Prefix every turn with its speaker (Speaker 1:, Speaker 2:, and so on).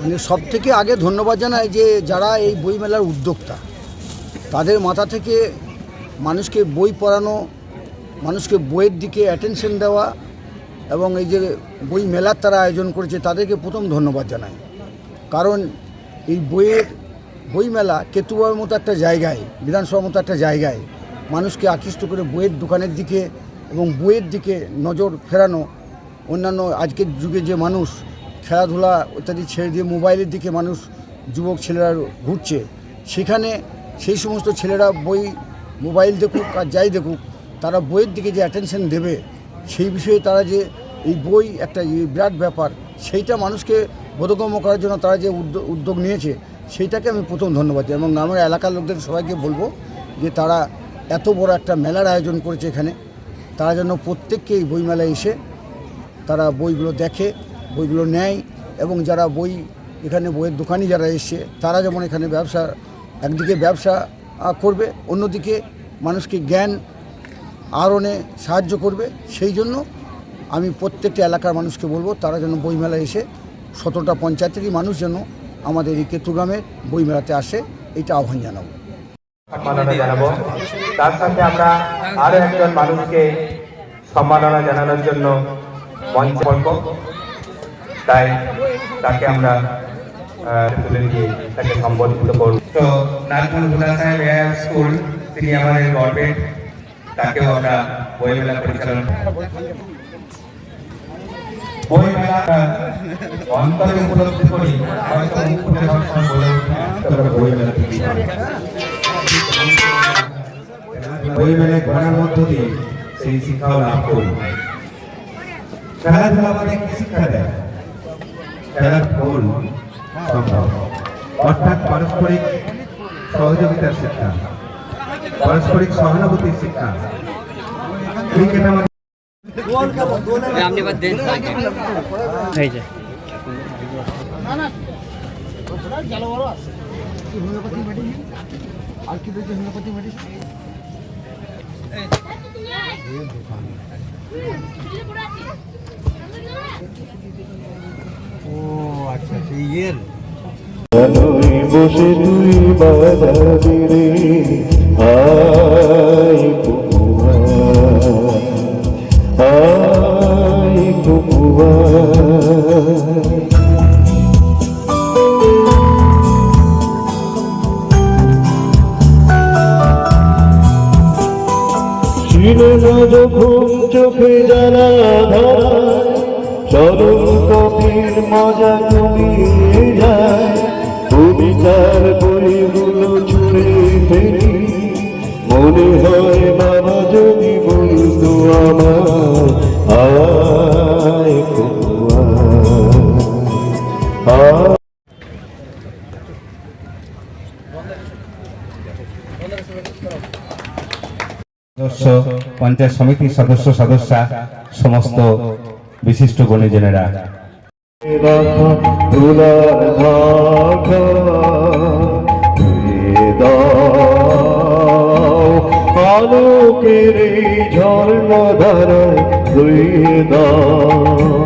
Speaker 1: মানে সব থেকে আগে ধন্যবাদ জানাই যে যারা এই বইমেলার উদ্যোক্তা, তাদের মাথা থেকে মানুষকে বই পড়ানো, মানুষকে বইয়ের দিকে অ্যাটেনশন দেওয়া এবং এই যে বই মেলার তারা আয়োজন করেছে, তাদেরকে প্রথম ধন্যবাদ জানাই। কারণ এই বইয়ের বইমেলা কেতুবাবের মতো একটা জায়গায়, বিধানসভার মতো একটা জায়গায় মানুষকে আকৃষ্ট করে বইয়ের দোকানের দিকে এবং বইয়ের দিকে নজর ফেরানো, অন্যান্য আজকের যুগে যে মানুষ খেলাধুলা ইত্যাদি ছেড়ে দিয়ে মোবাইলের দিকে মানুষ, যুবক ছেলেরা ঘুরছে, সেখানে সেই সমস্ত ছেলেরা বই, মোবাইল দেখুক আর যাই দেখুক, তারা বইয়ের দিকে যে অ্যাটেনশন দেবে, সেই বিষয়ে তারা যে এই বই একটা বিরাট ব্যাপার, সেইটা মানুষকে বোধগম্য করার জন্য তারা যে উদ্যোগ নিয়েছে, সেইটাকে আমি প্রথম ধন্যবাদ দিই এবং আমার এলাকার লোকদের সবাইকে বলব যে তারা এত বড় একটা মেলার আয়োজন করেছে এখানে। তারা যেন প্রত্যেককে এই বইমেলায় এসে তারা বইগুলো দেখে, বইগুলো নেয় এবং যারা বই এখানে বইয়ের দোকানি যারা এসছে, তারা যেমন এখানে ব্যবসা, একদিকে ব্যবসা করবে, অন্যদিকে মানুষকে জ্ঞান আরণে সাহায্য করবে। সেই জন্য আমি প্রত্যেকটা এলাকার মানুষকে বলব তারা যেন বইমেলায় এসে সতেরোটা পঞ্চায়েতেরই মানুষ যেন আমাদের এই কেতুগ্রামের বইমেলাতে আসে, এটা আহ্বান জানাব।
Speaker 2: সম্মাননা জানাব। তার সাথে আমরা আরও একজন মানুষকে সম্মাননা জানানোর জন্য মঞ্চ করব। তাই তাকে আমরা তুলে তাকে সম্বোধিত করব। তো হুদা সাহেব স্কুল, তিনি আমাদের গর্বের, তাকেও আমরা বইমেলা পরিচালনা বইমেলা থেকে বই মেলে পড়ার মধ্য দিয়ে সেই শিক্ষাও লাভ করি খেলাধুলা আমাদের কি শিক্ষা দেয় খেলার ফল সম্ভব অর্থাৎ পারস্পরিক সহযোগিতার শিক্ষা। পারস্পরিক সহানুভূতির শিক্ষা ক্রিকেট
Speaker 3: আপনি বাদ দেন এই যে
Speaker 4: জানুই বসে তুই বাজাবি ছিল যখন চোখে জানা ধরায় চরম কবির মজা কমিয়ে যায় কবিতার বইগুলো ছুঁড়ে ফেলি। মনে হয় বাবা যদি বলতো আমার
Speaker 2: সদস্য পঞ্চায়েত সমিতির সদস্য সদস্যা সমস্ত বিশিষ্ট গণিজনেরা।
Speaker 4: আলোকের এই ঝর্ণা ধারায় ধুয়ে দাও